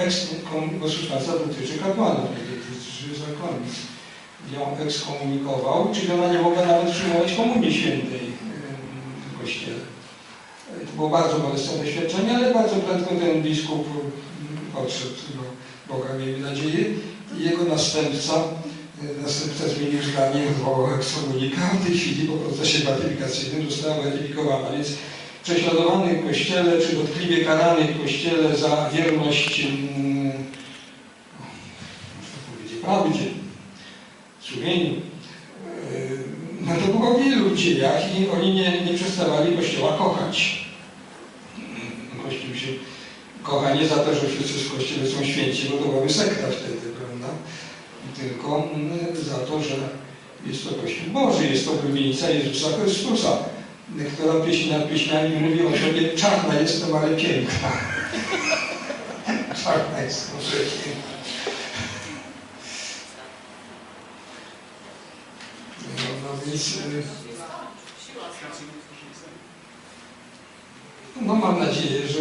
ekskomunikował, dotyczy kapłanów, nie dotyczy zakonnic. Ją ekskomunikował, czyli ona nie mogła nawet przyjmować komunii świętej w kościele. To było bardzo bolesne doświadczenie, ale bardzo prędko ten biskup odszedł do Boga, miejmy nadzieję. Jego następca, następca zmienił zdanie, odwołał ekskomunika. W tej chwili po procesie beatyfikacyjnym została beatyfikowana, więc prześladowany w kościele, czy dotkliwie karany w kościele za wierność mm, powiedzieć, prawdzie, sumieniu. No to było wielu dziejach i oni nie, nie przestawali Kościoła kochać. Kościół się kocha nie za to, że wszyscy w Kościele są święci, bo to byłaby sekta wtedy, prawda? Tylko mm, za to, że jest to Kościół Boży, jest to blubienica Jezusa Chrystusa, która pieśń nad pieśniami mówi o sobie, czarna jestem, ale piękna. czarna jestem, ale piękna. No, no więc... y, No mam nadzieję, że,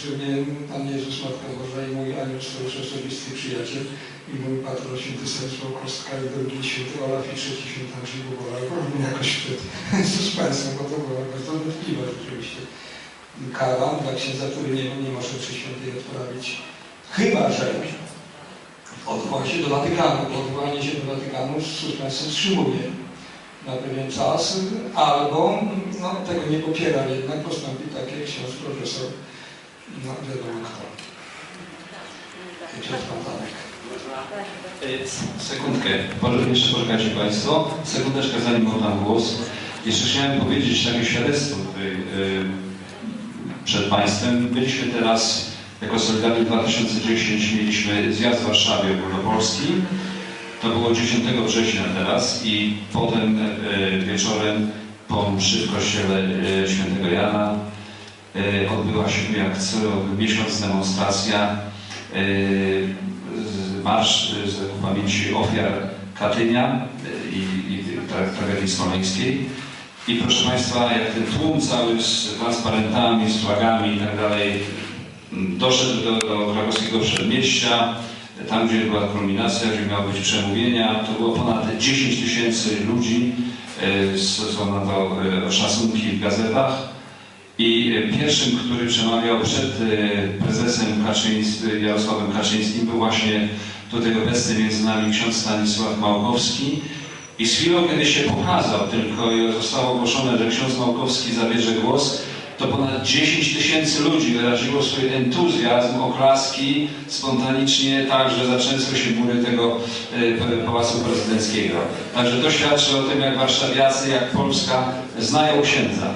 że mnie Pan Jezus, Matka Boża i mój anioł osobisty przyjaciel i mój patron święty Stanisław Kostka i drugi święty Olaf i trzeci święty Andrzej Bobola powinien jakoś przed suspensem, bo to było bardzo dotkliwe rzeczywiście. Kara dla księdza, który nie, nie może przy świętej odprawić. Chyba, że odwoła się do Watykanu. Odwołanie się do Watykanu z suspensem wstrzymuje na pewien czas, albo no, tego nie popieram, jednak postąpi tak jak ksiądz profesor, no wiadomo kto. Ksiądz Pantanek. Sekundkę, Może jeszcze poczekajcie Państwo. Sekundeczkę zanim oddam głos. Jeszcze chciałem powiedzieć takie świadectwo tutaj yy, przed Państwem. Byliśmy teraz jako Solidarni 2010 mieliśmy zjazd w Warszawie ogólnopolski. To było 10 września teraz i potem yy, wieczorem po mszy w kościele świętego Jana odbyła się jak co miesiąc demonstracja marsz z ku pamięci ofiar Katynia y, i, i tra- tragedii smoleńskiej. I proszę Państwa, jak ten tłum cały z transparentami, z flagami i tak dalej mm, doszedł do, do krakowskiego przedmieścia, tam gdzie była kulminacja, gdzie miały być przemówienia, to było ponad 10 tysięcy ludzi, y, są na to y, szacunki w gazetach. I pierwszym, który przemawiał przed prezesem Kaczyńskim, Jarosławem Kaczyńskim był właśnie tutaj obecny między nami ksiądz Stanisław Małkowski. I z chwilą, kiedy się pokazał tylko i zostało ogłoszone, że ksiądz Małkowski zabierze głos, to ponad 10 tysięcy ludzi wyraziło swój entuzjazm, oklaski spontanicznie, tak, że zatrzęsły się mury tego e, Pałacu Prezydenckiego. Także to świadczy o tym, jak warszawiacy, jak Polska znają księdza.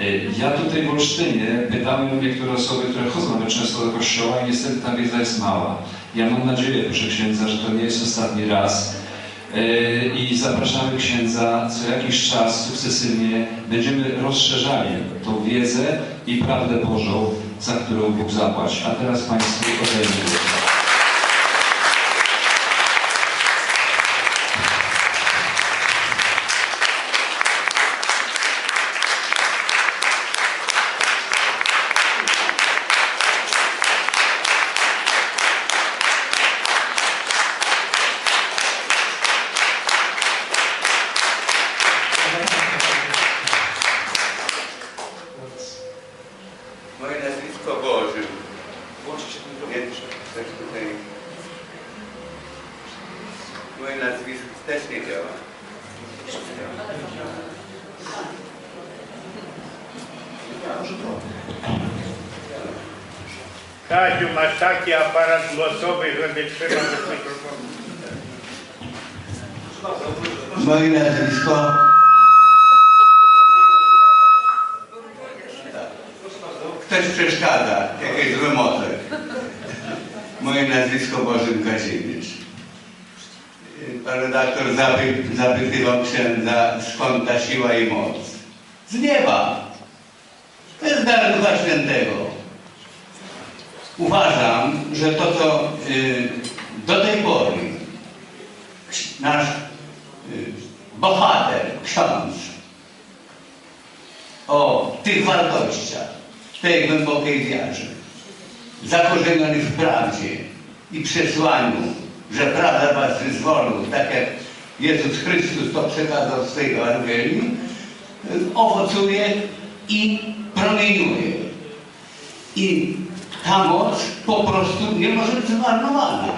Y, Ja tutaj w Olsztynie pytałem niektóre osoby, które chodzą często do kościoła i niestety ta wiedza jest mała. Ja mam nadzieję, proszę księdza, że to nie jest ostatni raz. Y, i zapraszamy księdza co jakiś czas sukcesywnie. Będziemy rozszerzali tą wiedzę i prawdę Bożą, za którą Bóg zapłać. A teraz Państwu oddaję Moje nazwisko Boży, Włączy się więc też tutaj moje nazwisko też nie działa. Kaziu, masz taki aparat głosowy, żeby trzymać do mikrofonu. Moje nazwisko Ktoś przeszkadza, jakieś złe moce. Moje nazwisko Bożym Kazimierz. Pan redaktor zapy, zapytywał księdza, skąd ta siła i moc. Z nieba. To jest dar Ducha Świętego. Uważam, że to, co y, do tej pory nasz y, bohater, ksiądz, o tych wartościach, tej głębokiej wierze, zakorzeniony w prawdzie i przesłaniu, że prawda was wyzwoli, tak jak Jezus Chrystus to przekazał w swojej Ewangelii, owocuje i promieniuje. I ta moc po prostu nie może być zmarnowana.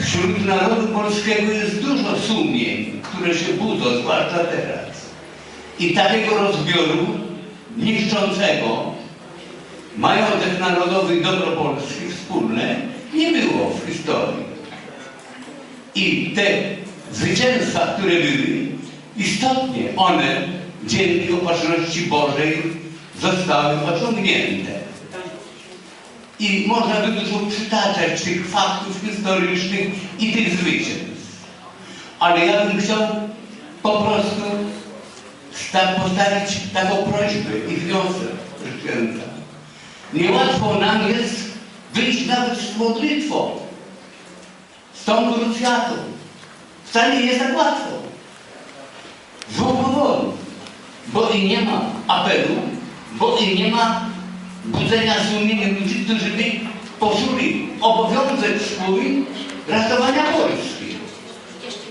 Wśród narodu polskiego jest dużo sumień, które się budzą, zwłaszcza teraz. I takiego rozbioru niszczącego majątek narodowy i dobro polskie wspólne nie było w historii. I te zwycięstwa, które były, istotnie one dzięki opatrzności Bożej zostały osiągnięte. I można by dużo przytaczać tych faktów historycznych i tych zwycięstw. Ale ja bym chciał po prostu sta- postawić taką prośbę i wniosek księdza. Niełatwo nam jest wyjść nawet z modlitwą, z tą krucjatą. Wcale nie jest tak łatwo. Z powodów. Bo i nie ma apelu, bo i nie ma budzenia sumienia ludzi, którzy by poczuli obowiązek swój ratowania Polski.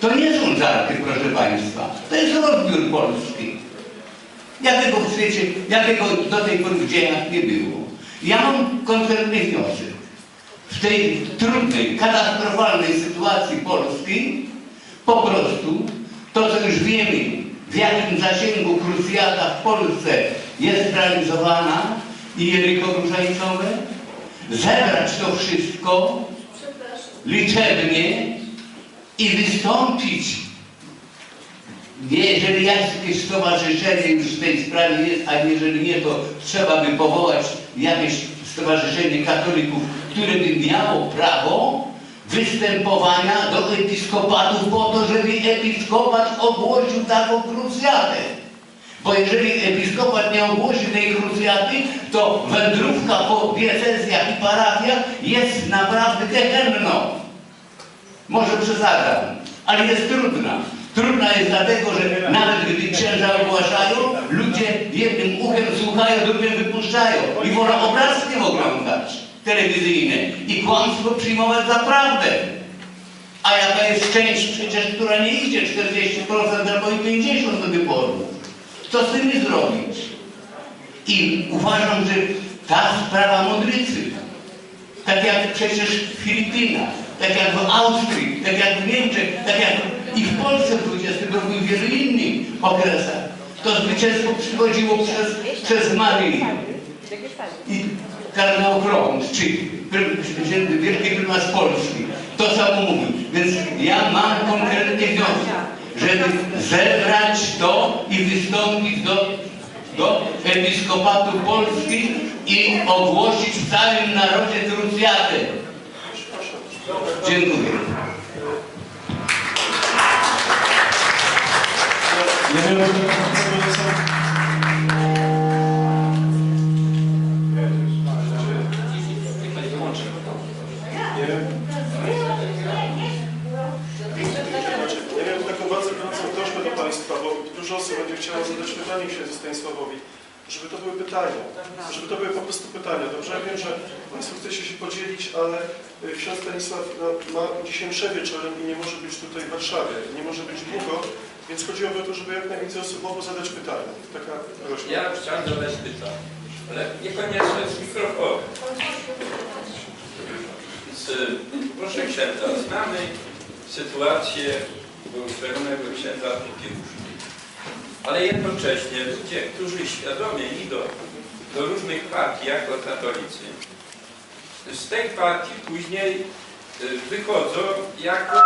To nie są żarty, proszę Państwa. To jest rozbiór Polski. Jakiego w świecie, jakiego do tej pory w dziejach nie było. Ja mam konkretny wniosek. W tej trudnej, katastrofalnej sytuacji Polski po prostu to, co już wiemy, w jakim zasięgu krucjata w Polsce jest realizowana i Jericho Różańcowe, zebrać to wszystko liczebnie i wystąpić nie, jeżeli jakieś stowarzyszenie już w tej sprawie jest, a jeżeli nie, to trzeba by powołać jakieś stowarzyszenie katolików, które by miało prawo występowania do episkopatów po to, żeby episkopat ogłosił taką krucjatę. Bo jeżeli episkopat nie ogłosi tej krucjaty, to wędrówka po diecezjach i parafiach jest naprawdę gehenną. Może przesadzam, ale jest trudna. Trudna jest dlatego, że nawet gdy księża ogłaszają, ludzie jednym uchem słuchają, drugim wypuszczają i wolą obrazkiem oglądać telewizyjne i kłamstwo przyjmować za prawdę. A jaka jest część przecież, która nie idzie 40% albo i 50% do wyborów. Co z tymi zrobić? I uważam, że ta sprawa modlicy, tak jak przecież w Filipinach, tak jak w Austrii, tak jak w Niemczech, tak jak i w Polsce w 20 roku i w wielu innych okresach. To zwycięstwo przychodziło przez, przez Marię i kardynał Krąg, czy wielki prymas Polski. To samo mówi. Więc ja mam konkretny wniosek, żeby zebrać to i wystąpić do, do Episkopatu Polski i ogłosić w całym narodzie krucjatę. Dziękuję. Ja miałem Państwa, bo dużo osób będzie chciało zadać pytanie księdzu Stanisławowi, żeby to były pytania, żeby to były po prostu pytania. Dobrze, ja wiem, że Państwo chcecie się podzielić, ale y, ksiądz Stanisław no, ma dzisiaj mszę wieczorem i nie może być tutaj w Warszawie, nie może być długo, więc chodziłoby o to, żeby jak najwięcej osób mogło zadać pytania. Taka prośba. Ja chciałem zadać pytanie, ale niekoniecznie z mikrofonem. Proszę księdza, znamy sytuację błogosławionego księdza Popiełuszki. Ale jednocześnie ludzie, którzy świadomie idą do różnych partii jako katolicy, z tej partii później y, wychodzą jako,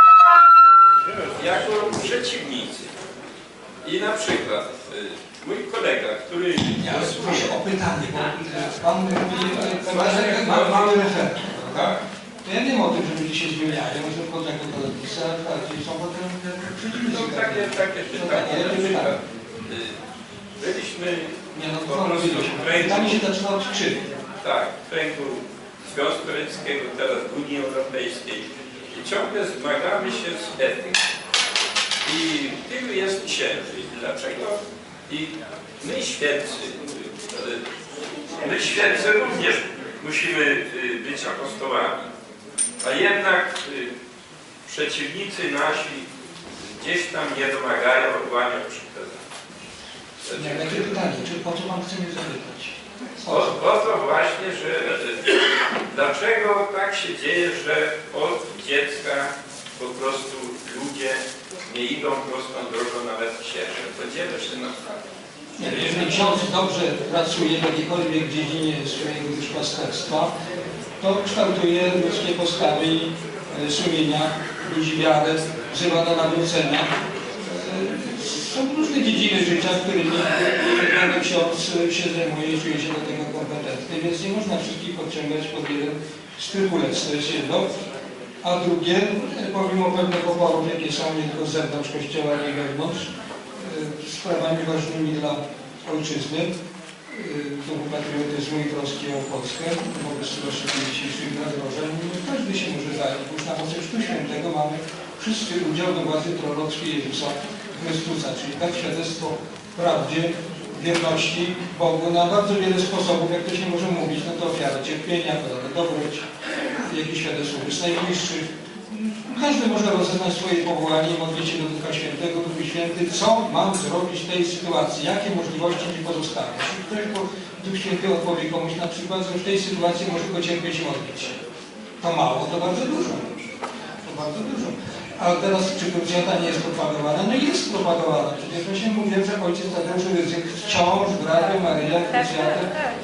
jako przeciwnicy. I na przykład y, mój kolega, który Ja proszę o pytanie, bo Pan mówi, ma- referat. tak, ja wiem o tym, że ludzie się zmieniają, że potem jako katolicy, a bardziej są potem przeciwnicy. No takie, takie pytanie. Byliśmy Nie no, się zaczyna od krzywy. tak, w kręgu Związku Radzieckiego, teraz w Unii Europejskiej i ciągle zmagamy się z etyką. I tylu jest księży. Dlaczego? I my świeccy, y, My świeccy również musimy y, być apostołami. A jednak y, przeciwnicy nasi gdzieś tam nie domagają przykazania. Nie, pytanie? Czy po co Pan chce mnie zapytać? O, o to właśnie, że dlaczego tak się dzieje, że od dziecka po prostu ludzie nie idą prostą drogą nawet księży. Podzielę się na. Nie, jeżeli ksiądz dobrze pracuje w jakiejkolwiek dziedzinie swojego duszpasterstwa, to kształtuje ludzkie postawy i e, sumienia, ludzi wiarę, wzywa do nawrócenia. Są różne dziedziny życia, którymi dany ksiądz się zajmuje i czuje się do tego kompetentny, więc nie można wszystkich podciągać pod jeden strypulec, to jest jedno. A drugie, e, pomimo pewnych oporów, jakie są nie tylko z zewnątrz kościoła, i wewnątrz, e, sprawami ważnymi dla ojczyzny, duchu patriotyzmu i troski o Polskę, wobec rozszerzenia dzisiejszych zagrożeń, każdy się może zająć. Już na mocy Chrztu Świętego mamy wszyscy udział do władzy prorockiej Jezusa Chrystusa, czyli tak świadectwo prawdzie, wierności Bogu na bardzo wiele sposobów, jak to się może mówić, no to ofiara cierpienia, podatek dobroć, jakieś świadectwo wys najbliższych. Każdy może rozeznać swoje powołanie, modlić się do Ducha Świętego, Duchu Święty, co mam zrobić w tej sytuacji, jakie możliwości mi pozostają. Jeśli ktoś Duch Święty odpowie komuś na przykład, że w tej sytuacji może go cierpieć i modlić się. To mało, to bardzo dużo. To bardzo dużo. A teraz, czy krucjata nie jest propagowana? No jest propagowana. Przecież się mówię, że ojciec Tadeusz Ryzyk wciąż w Radio Maryja krucjatę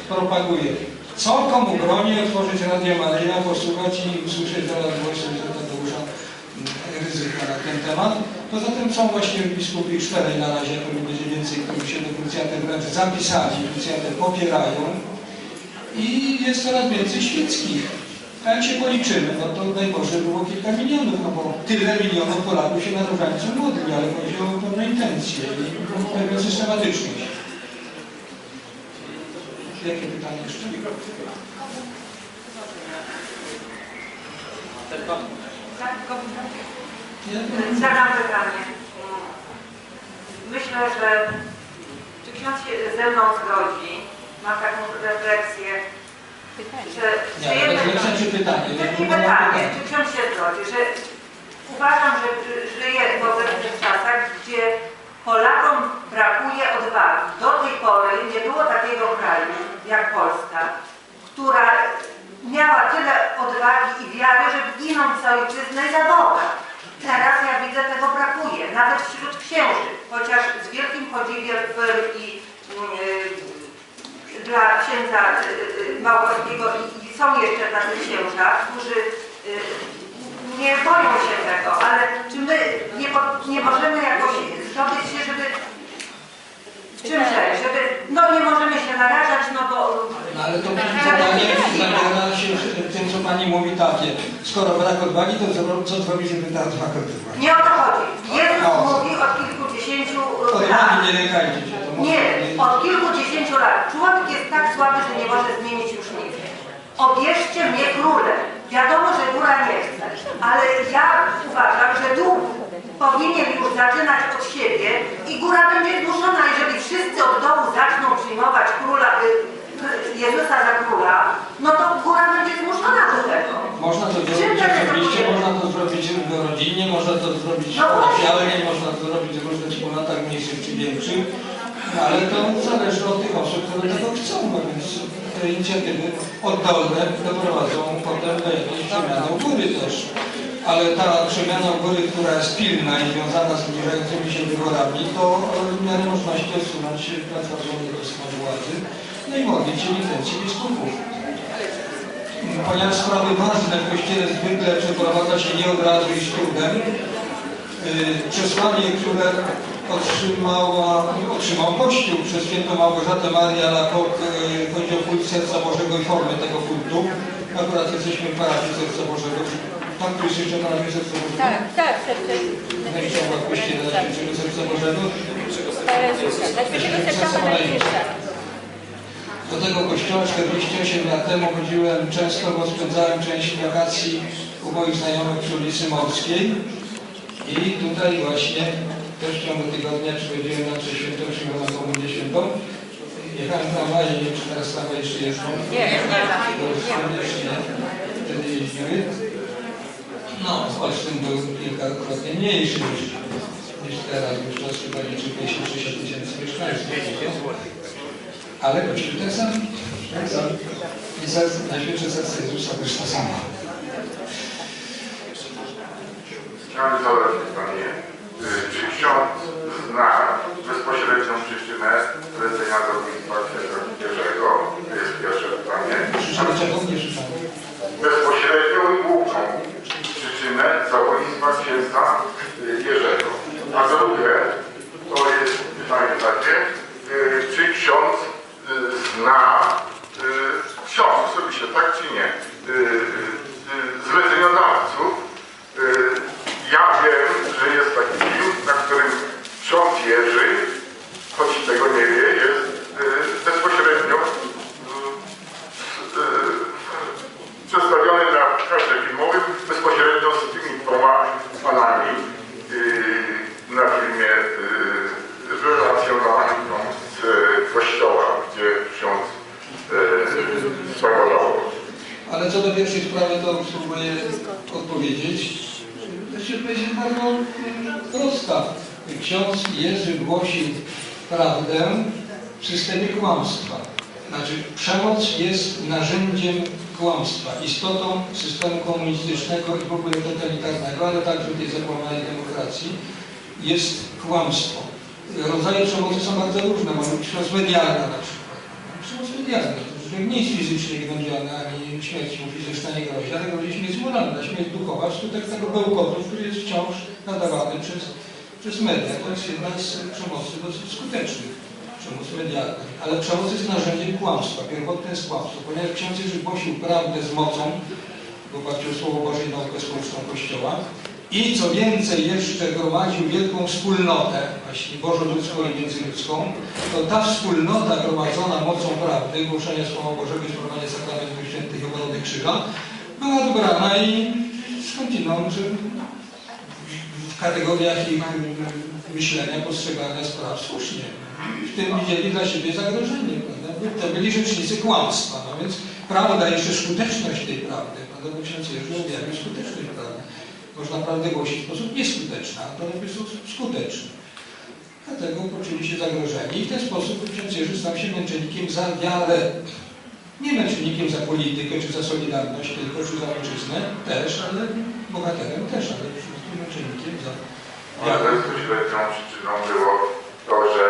propaguje. Co komu broni otworzyć Radio Maryja, posłuchać i usłyszeć zaraz głos ojca Tadeusza mm, Ryzyka na ten temat? Poza tym są właśnie biskupi czterej na razie, to będzie więcej, którzy się do krucjaty wręcz zapisali, krucjatę popierają i jest coraz więcej świeckich. A jak się policzymy, no to najgorzej było kilka milionów, no bo tyle milionów Polaków się na różańcu modli, ale chodzi o pewne intencje i pewną systematyczność. Jakie pytanie jeszcze? Zadam pytanie. Myślę, że czy ksiądz się ze mną zgodzi, mam taką refleksję, że Nie, żyjemy... refleksja czy pytanie? Nie było pytanie, pytanie. czy ksiądz się zgodzi, że uważam, że żyję w obecnych czasach, gdzie Polakom brakuje odwagi. Do tej pory nie było takiego kraju jak Polska, która miała tyle odwagi i wiary, żeby ginąć za ojczyznę i za Boga. Teraz ja widzę tego brakuje, nawet wśród księży, chociaż z wielkim podziwiem i yy, dla księdza yy, Małkowskiego i, są jeszcze tacy księża, którzy nie boją się tego, ale czy my nie, nie możemy jakoś zrobić się, żeby w czym rzecz, żeby, no nie możemy się narażać, no bo No ale to pytanie zabiera się tym, co Pani mówi takie. Skoro brak odwagi, to co- zrobić, żeby ta odwaga była? nie o to chodzi. Jezus No. mówi od kilkudziesięciu lat. nie lękajcie się. Nie, od kilkudziesięciu lat. Człowiek jest tak słaby, że nie może zmienić już nic. Obierzcie mnie królem. Wiadomo, że góra nie chce, ale ja uważam, że dół powinien już zaczynać od siebie i góra będzie zmuszona, jeżeli wszyscy od dołu zaczną przyjmować króla, y, y, Jezusa za króla, no to góra będzie zmuszona do tego. Można to zrobić osobiście, można to zrobić rodzinnie, można to zrobić No parafialnie, można to zrobić w różnych wspólnotach mniejszych czy większych, no, ale to zależy od tych osób, które tego chcą, no więc te inicjatywy oddolne doprowadzą potem do jakiejś przemiany u góry też. Ale ta przemiana u góry, która jest pilna i związana z zbliżającymi się wyborami, to w miarę możliwości odsunąć platformę niebieską władzy, no i modlić się intencji biskupów ponieważ sprawy ważne w Kościele zwykle przeprowadza się nie od razu i z trudem. Yy, Przesłanie, które otrzymała, otrzymał Kościół przez świętą Małgorzatę Marię Lakok, yy, chodzi o kult Serca Bożego i formę tego kultu. Akurat jesteśmy w parafii Serca Bożego. Pan tu jest jeszcze parafii Serca Bożego? Tak, tak, serce. W Kościele na świętego Serca Bożego. Dla świętego serca Jezusa. Do tego kościoła 48 lat temu chodziłem często, bo spędzałem część wakacji u moich znajomych przy ulicy Morskiej. I tutaj właśnie też w ciągu tygodnia przychodziłem na mszę świętą, przyjmowałem komunię świętą. jechałem tramwajem, nie wiem czy teraz tramwaj jeszcze jeżdżą. Nie, nie. Wtedy jeździły. No, Olsztyn był kilkakrotnie mniejszy niż, niż teraz, już teraz chyba liczy 56 tysięcy mieszkańców. Ale kościół ten sam. Tak sam. I za, najświętsze serce Jezusa też to samo. Chciałem pytanie, y, czy ksiądz zna bezpośrednią przyczynę zlecenia zabójstwa księdza Kierzeego? To jest pierwsze pytanie. Bezpośrednią i główną przyczynę zabójstwa księdza Jerzego. A drugie, to jest pytanie takie, y, czy ksiądz y, zna, y, ksiądz osobiście, tak czy nie, zleceniodawców, y, ja wiem, że jest taki film, na którym ksiądz Jerzy, choć tego nie wie, jest y, bezpośrednio y, y, przedstawiony na każdym filmowym bezpośrednio z tymi dwoma panami yy, na filmie yy, relacjonowanym z yy, kościoła, gdzie ksiądz yy, sprawował. Ale co do pierwszej sprawy, to spróbuję odpowiedzieć. Znaczy, odpowiedź jest bardzo mm, prosta. Ksiądz Jerzy głosił prawdę w systemie kłamstwa. Znaczy, przemoc narzędziem kłamstwa, istotą systemu komunistycznego i w ogóle totalitarnego, ale także tej zakłamanej demokracji jest kłamstwo. Rodzaje przemocy są bardzo różne. Być przemoc medialna na przykład. Przemoc medialna, to nic fizycznie nie będzie, ani śmierć mu fizyczna nie grozi, ale grozi śmierć moralna, śmierć duchowa, wskutek tego bełkotu, który jest wciąż nadawany przez, przez media. To jest jedna z przemocy dosyć skutecznych, przemoc medialna. Ale przemoc jest narzędziem kłamstwa, pierwotne jest kłamstwo, ponieważ ksiądz Jerzy głosił prawdę z mocą, w oparciu o Słowo Boże i naukę społeczną Kościoła, i co więcej, jeszcze gromadził wielką wspólnotę, właśnie bożoludzką i międzyludzką, to ta wspólnota gromadzona mocą prawdy, głoszenia Słowa Bożego i sprawowania sakramentów świętych i obrony krzyża, była dobrana i skądinąd w kategoriach ich myślenia, postrzegania spraw słusznie. W tym widzieli dla siebie zagrożenie, prawda? To byli rzecznicy kłamstwa, no więc prawda, jeszcze skuteczność tej prawdy, prawda? Bo ksiądz Jerzy objawił skuteczność prawdy. Można prawdę głosić w sposób nieskuteczny, a w sposób skuteczny. Dlatego poczuli się zagrożeni i w ten sposób ksiądz Jerzy stał się męczennikiem za wiarę. Nie męczennikiem za politykę, czy za solidarność tylko, czy za ojczyznę też, ale bohaterem też, ale przede wszystkim męczennikiem za Ale wiarę. bezpośrednią przyczyną było to, że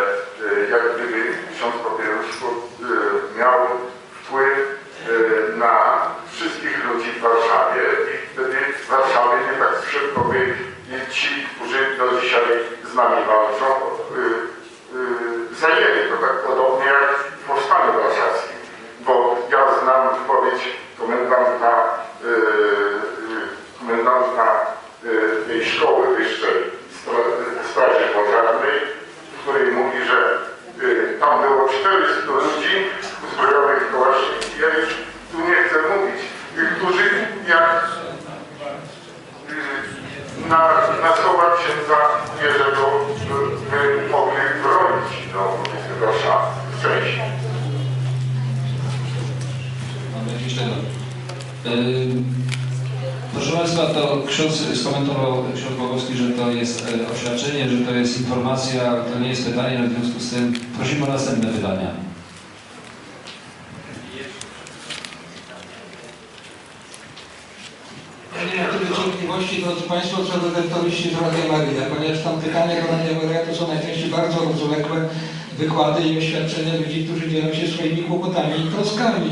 y, jak gdyby ksiądz papieżu y, miał wpływ y, na wszystkich ludzi w Warszawie i wtedy w Warszawie nie tak szybko by ci, którzy do dzisiaj z nami walczą, zajęli to tak podobnie jak w Powstaniu Warszawskim. Bo ja znam wypowiedź komendanta, komendanta tej szkoły wyższej Straży Pożarnej, w której mówi, że y, tam było 400 ludzi uzbrojonych w. Ja już tu nie chcę mówić, y, którzy jak y, na, na słowa księdza Jerzego y, by mogli bronić no, jakieś tego. Ym, Proszę Państwa, to ksiądz skomentował, ksiądz Bogowski, że to jest e, oświadczenie, że to jest informacja, to nie jest pytanie, no w związku z tym prosimy o następne pytania. Cierpliwości, drodzy Państwo, co redaktoryści z Radia Maria, ponieważ tam pytania do Radia Maria to są najczęściej bardzo rozwlekłe wykłady i oświadczenia ludzi, którzy dzielą się swoimi kłopotami i troskami.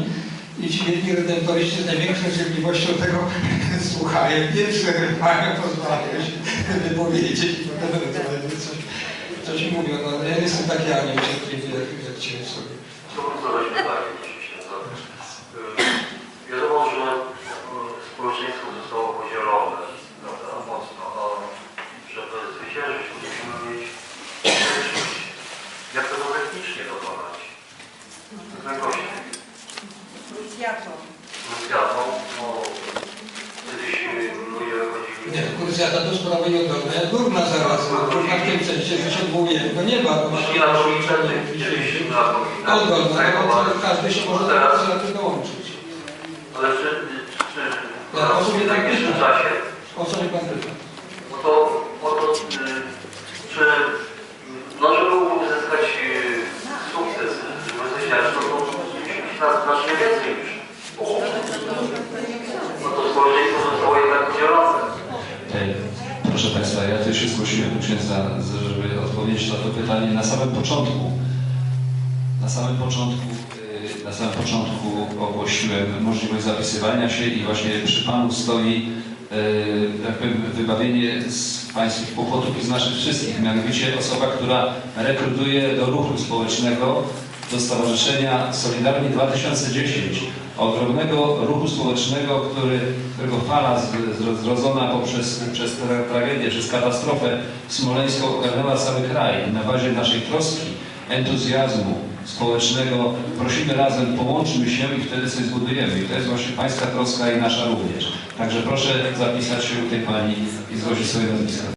I ci wielki redaktoryści z największą cierpliwością tego słuchają, pierwsze mają, pozwalają się wypowiedzieć i potem ewentualnie coś, mówią. No, ja nie jestem taki ani cierpliwy jak, jak Cię sobie. Chciałbym zadać pytanie, jeśli się da. Wiadomo, że mm, społeczeństwo zostało podzielone prawda, mocno, a żeby zwyciężyć, musimy mieć społeczność. Jak tego technicznie dokonać? Jakoś Krucjatą. krucjatą, no kiedyś y, ludzie chodzili... Nie, zjada to sprawy jodowne, jak górna zaraz, górna w tym sensie, że się odwołuje do nieba, bo ma Jeśli na komitety, kiedyś na komitety, Oddolna, no to każdy się może do tego dołączyć. ale czy, czy Ja w rozumiem, tak najbliższym myślę. czasie, O co mi pan pyta? no to, o to y, czy, no żeby uzyskać y, sukces, żeby zwycięstwo, to musi być nas znacznie więcej niż. No to społeczeństwo zostało jednak podzielone. Państwa, ja też się zgłosiłem do księdza, żeby odpowiedzieć na to pytanie na samym początku. Na samym początku, e, na samym początku ogłosiłem możliwość zapisywania się i właśnie przy Panu stoi tak powiem, wybawienie z Pańskich kłopotów i z naszych wszystkich. Mianowicie osoba, która rekrutuje do ruchu społecznego, do Stowarzyszenia Solidarni 2010, ogromnego ruchu społecznego, który, którego fala zrodzona poprzez przez tra- tragedię, przez katastrofę smoleńską ogarnęła cały kraj. Na bazie naszej troski, entuzjazmu społecznego prosimy razem, połączmy się i wtedy coś zbudujemy. I to jest właśnie Pańska troska i nasza również. Także proszę zapisać się u tej Pani i zgłosić swoje nazwisko.